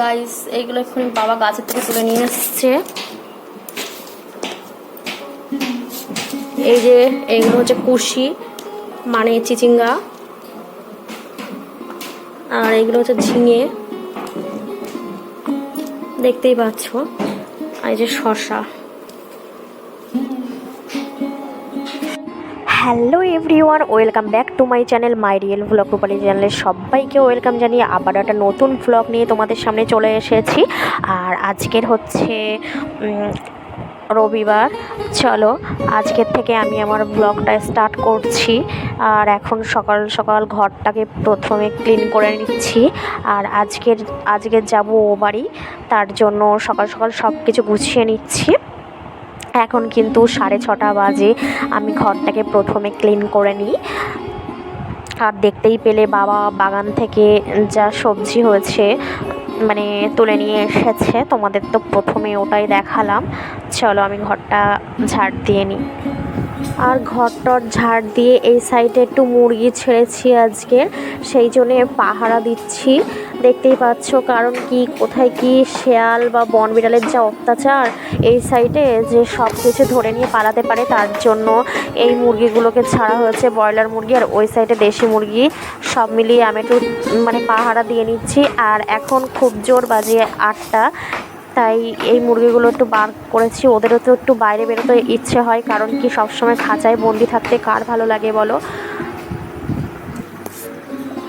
Guys এইগুলো এখন বাবা গাছের থেকে তুলে নিয়ে এসছে। এই যে এইগুলো হচ্ছে কুশি মানে চিচিঙ্গা। আর এইগুলো হচ্ছে ঝিঙে। দেখতেই পাচ্ছ। আর এই যে শশা hello everyone, welcome back to my channel, my real vlog Rupali চ্যানেলে সবাইকে ওয়েলকাম জানিয়ে আবার একটা নতুন ভ্লগ নিয়ে তোমাদের সামনে চলে এসেছি। আর আজকের হচ্ছে রবিবার। চলো, আজকের থেকে আমি আমার ব্লগটা স্টার্ট করছি। আর এখন সকাল সকাল ঘরটাকে প্রথমে ক্লিন করে নিচ্ছি। আর আজকের, আজকে যাব ও বাড়ি, তার জন্য সকাল সকাল সব কিছু গুছিয়ে নিচ্ছি। এখন কিন্তু সাড়ে ছটা বাজে। আমি ঘরটাকে প্রথমে ক্লিন করে নিই। আর দেখতেই পেলে বাবা বাগান থেকে যা সবজি হয়েছে মানে তুলে নিয়ে এসেছে। তোমাদের তো প্রথমে ওটাই দেখালাম। চলো আমি ঘরটা ঝাড় দিয়ে নিই। আর ঘরটর ঝাড় দিয়ে এই সাইডে একটু মুরগি ছেড়েছি আজকে। সেই জন্যে পাহারা দিচ্ছি। দেখতেই পাচ্ছ কারণ কি, কোথায় কি শেয়াল বা বন বিড়ালের যা অত্যাচার, এই সাইডে যে সব কিছু ধরে নিয়ে পালাতে পারে, তার জন্য এই মুরগিগুলোকে ছাড়া হয়েছে ব্রয়লার মুরগি আর ওই সাইডে দেশি মুরগি। সব মিলিয়ে আমি একটু মানে পাহারা দিয়ে নিচ্ছি। আর এখন খুব জোর বাজে আটটা, তাই এই মুরগিগুলো একটু বার করেছি। ওদেরও তো একটু বাইরে বেরোতে ইচ্ছে হয়, কারণ কি সবসময় খাঁচায় বন্দি থাকতে কার ভালো লাগে বলো?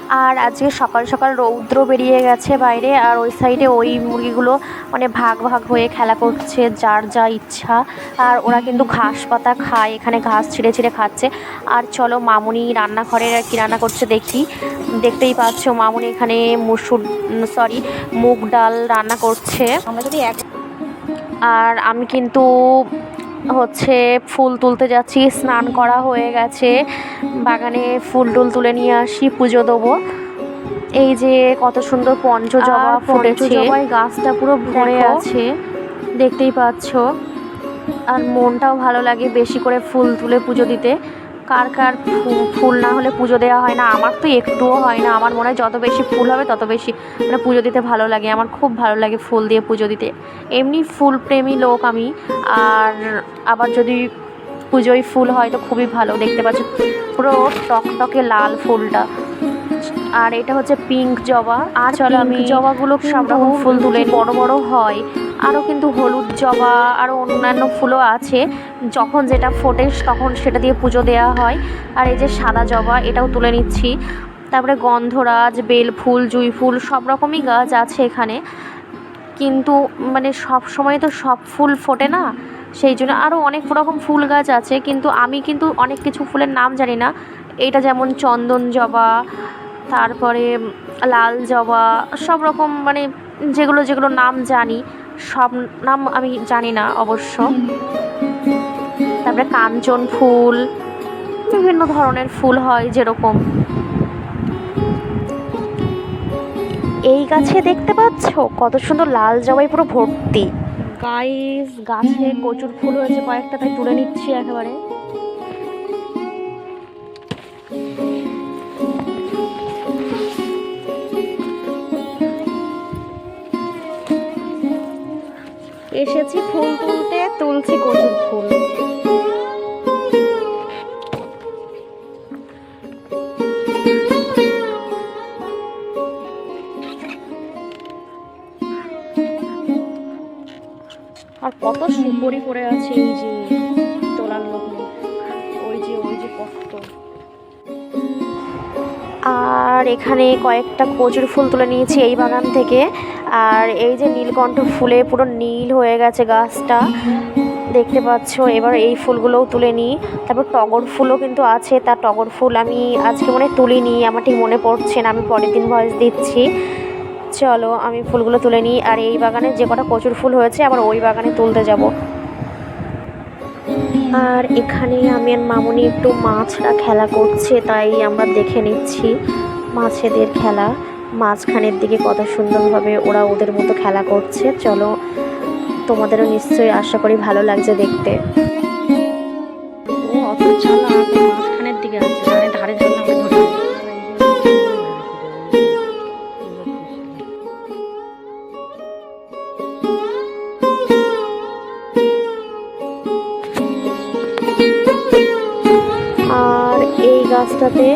আর আজকে সকাল সকাল রৌদ্র বেরিয়ে গেছে বাইরে আর ওই সাইডে ওই মুরগিগুলো মানে ভাগ ভাগ হয়ে খেলা করছে যার যা ইচ্ছা। আর ওরা কিন্তু ঘাস পাতা খায় এখানে ঘাস ছিঁড়ে ছিঁড়ে খাচ্ছে। আর চলো মামুনি রান্নাঘরে কী রান্না করছে দেখি। দেখতেই পাচ্ছ মামুনি এখানে মুসুর সরি মুগ ডাল রান্না করছে। আমরা যদি এক আর আমি কিন্তু হচ্ছে ফুল তুলতে যাচ্ছি স্নান করা হয়ে গেছে। বাগানে ফুল টুল তুলে নিয়ে আসি পুজো দেবো। এই যে কত সুন্দর পঞ্চজবা ফুটেছে। গাছটা পুরো ভরে আছে। দেখতেই পাচ্ছ। আর মনটাও ভালো লাগে বেশি করে ফুল তুলে পুজো দিতে। কার কার ফুল না হলে পুজো দেওয়া হয় না আমার তো একটুও হয় না। আমার মনে হয় যত বেশি ফুল হবে তত বেশি মানে পুজো দিতে ভালো লাগে। আমার খুব ভালো লাগে ফুল দিয়ে পুজো দিতে। এমনি ফুল প্রেমী লোক আমি। আর আবার যদি পুজোয় ফুল হয় তো খুবই ভালো। দেখতে পাচ্ছ পুরো টকটকে লাল ফুলটা। আর এটা হচ্ছে পিঙ্ক জবা। আর চলো আমি জবাগুলো সব রকম ফুল তুলে বড় বড় হয়। আরও কিন্তু হলুদ জবা আরও অন্যান্য ফুলও আছে। যখন যেটা ফোটে তখন সেটা দিয়ে পুজো দেওয়া হয়। আর এই যে সাদা জবা, এটাও তুলে নিচ্ছি। তারপরে গন্ধরাজ বেল ফুল জুঁই ফুল সব রকমই গাছ আছে এখানে। কিন্তু মানে সব সময় তো সব ফুল ফোটে না। সেই জন্য আরও অনেক রকম ফুল গাছ আছে। কিন্তু আমি কিন্তু অনেক কিছু ফুলের নাম জানি না। এটা যেমন চন্দন জবা, তারপরে লাল জবা, সব রকম মানে যেগুলো যেগুলো নাম জানি। সব নাম আমি জানি না অবশ্য। তারপরে কাঞ্চন ফুল, বিভিন্ন ধরনের ফুল হয় যেরকম। এই গাছে দেখতে পাচ্ছ? কত সুন্দর লাল জবাই পুরো ভর্তি। গাইস গাছে প্রচুর ফুল হয়েছে, কয়েকটা তাই তুলে নিচ্ছি একেবারে। এসেছি ফুল তুলতে, তুলছি প্রচুর ফুল। আর কত সুপরি পড়ে আছে এই যে তোলার লোক ওই যে ওই যে কত। এখানে কয়েকটা কচুর ফুল তুলে নিয়েছি এই বাগান থেকে। আর এই যে নীলকণ্ঠ ফুলে পুরো নীল হয়ে গেছে গাছটা। দেখতে পাচ্ছ, এবার এই ফুলগুলোও তুলে নিই। তারপর টগর ফুলও কিন্তু আছে তার টগর ফুল আমি আজকে মনে তুলিনি, আমার ঠিক মনে পড়ছে না, আমি পরের দিন ভয়েস দিচ্ছি। চলো, আমি ফুলগুলো তুলে নিই, আর এই বাগানে যে কটা কচুর ফুল হয়েছে, আবার ওই বাগানে তুলতে যাব। আর এখানে আমি আর মামুনি একটু মাছরা খেলা করছে, তাই আমরা দেখে নিচ্ছি। মাছেদের খেলা। মাঝখানের দিকে কত সুন্দরভাবে ওরা ওদের মতো খেলা করছে। চলো, তোমাদেরও নিশ্চয়ই আশা করি ভালো লাগছে দেখতে। অত মাঝখানের দিকে মানে মানে আর এই গাছটাতে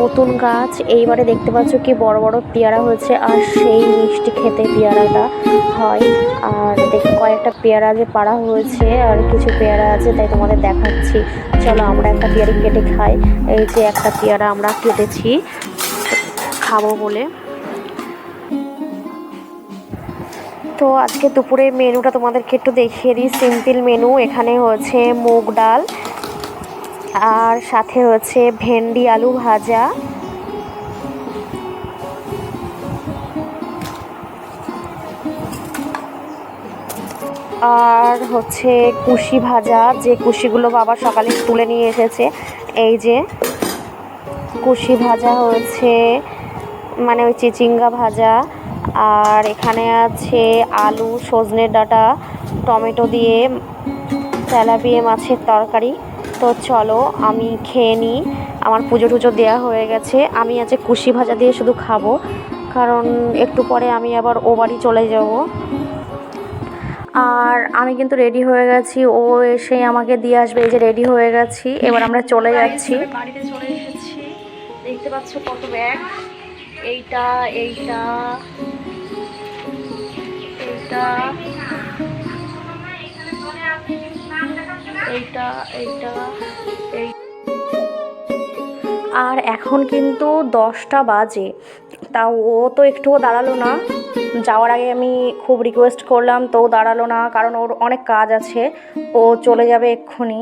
নতুন গাছ। এইবারে দেখতে পাচ্ছ কি বড় বড় পেয়ারা হয়েছে আর সেই মিষ্টি খেতে পেয়ারাটা হয়। আর দেখে কয়েকটা পেয়ারা যে পাড়া হয়েছে আর কিছু পেয়ারা আছে, তাই তোমাদের দেখাচ্ছি। চলো আমরা একটা পেয়ারা কেটে খাই। এই যে একটা পেয়ারা আমরা কেটেছি খাব বলে। তো আজকে দুপুরে মেনুটা তোমাদেরকে একটু দেখিয়ে দিই। সিম্পল মেনু এখানে হচ্ছে মুগ ডাল আর সাথে হচ্ছে ভেন্ডি আলু ভাজা। আর হচ্ছে কুশি ভাজা, যে কুশিগুলো বাবা সকালে তুলে নিয়ে এসেছে। এই যে কুশি ভাজা হয়েছে মানে ওই চিচিঙ্গা ভাজা। আর এখানে আছে আলু, সজনে ডাঁটা, টমেটো দিয়ে তেলাপিয়া মাছের তরকারি। তো চলো, আমি খেয়ে নিই। আমার পুজো টুজো দেওয়া হয়ে গেছে। আমি আজকে কুশি ভাজা দিয়ে শুধু খাব। কারণ একটু পরে আমি আবার ও বাড়ি চলে যাব। আর আমি কিন্তু রেডি হয়ে গেছি। ও এসে আমাকে দিয়ে আসবে। এই যে রেডি হয়ে গেছি। এবার আমরা চলে যাচ্ছি। বাড়িতে চলে এসেছি। দেখতে পাচ্ছ কত ব্যাগ এইটা এইটা এইটা। এইটা এইটা, এই। আর এখন কিন্তু দশটা বাজে। তা ও তো একটুও দাঁড়াল না। যাওয়ার আগে আমি খুব রিকোয়েস্ট করলাম, তো দাঁড়াল না, কারণ ওর অনেক কাজ আছে। ও চলে যাবে এক্ষুনি।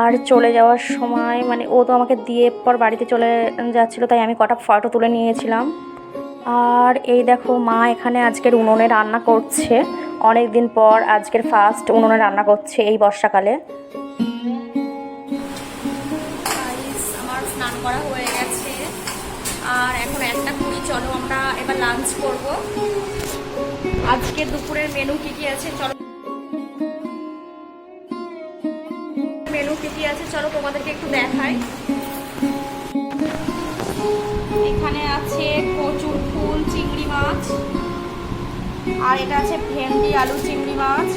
আর চলে যাওয়ার সময় মানে ও তো আমাকে দিয়ে পর বাড়িতে চলে যাচ্ছিল, তাই আমি কটা ফটো তুলে নিয়েছিলাম। আর এই দেখো মা এখানে আজকের উনুনে রান্না করছে। অনেক দিন পর আজকের ফার্স্ট উনুনে রান্না করছে এই বর্ষাকালে। আমার স্নান করা হয়ে গেছে। আর এখন একটা কুড়ি চলো আমরা এবার লাঞ্চ করব। আজকে দুপুরের মেনু কি কি আছে, চলো। মেনু কি কি আছে, চলো তোমাদেরকে একটু দেখাই। এখানে আছে কচুর ফুল, চিংড়ি মাছ। আর এটা আছে ভেন্ডি আলু চিংড়ি মাছ,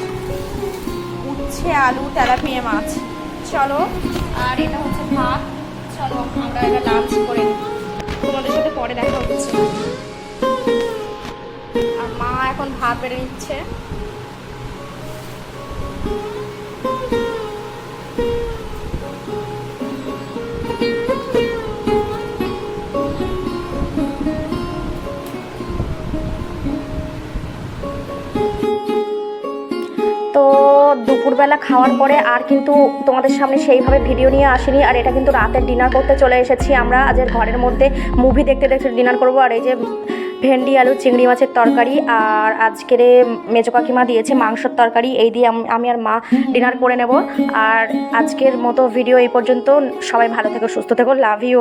উচ্ছে আলু তেলাপিয়া মাছ। চলো, আর এটা হচ্ছে ভাত। চলো, আমরা এটা লাঞ্চ করে তোমাদের সাথে পরে দেখা হচ্ছে। আর মা এখন ভাত বেড়ে নিচ্ছে। দুপুরবেলা খাওয়ার পরে আর কিন্তু তোমাদের সামনে সেইভাবে ভিডিও নিয়ে আসিনি। আর এটা কিন্তু রাতের ডিনার করতে চলে এসেছি আমরা। আজের ঘরের মধ্যে মুভি দেখতে দেখতে ডিনার করব। আর এই যে ভেন্ডি, আলু, চিংড়ি মাছের তরকারি আর আজকের মেজো কাকিমা দিয়েছে মাংসর তরকারি। এই দিয়ে আমি আর মা ডিনার করে নেব। আর আজকের মতো ভিডিও এই পর্যন্ত। সবাই ভালো থেকো, সুস্থ থেকো। Love you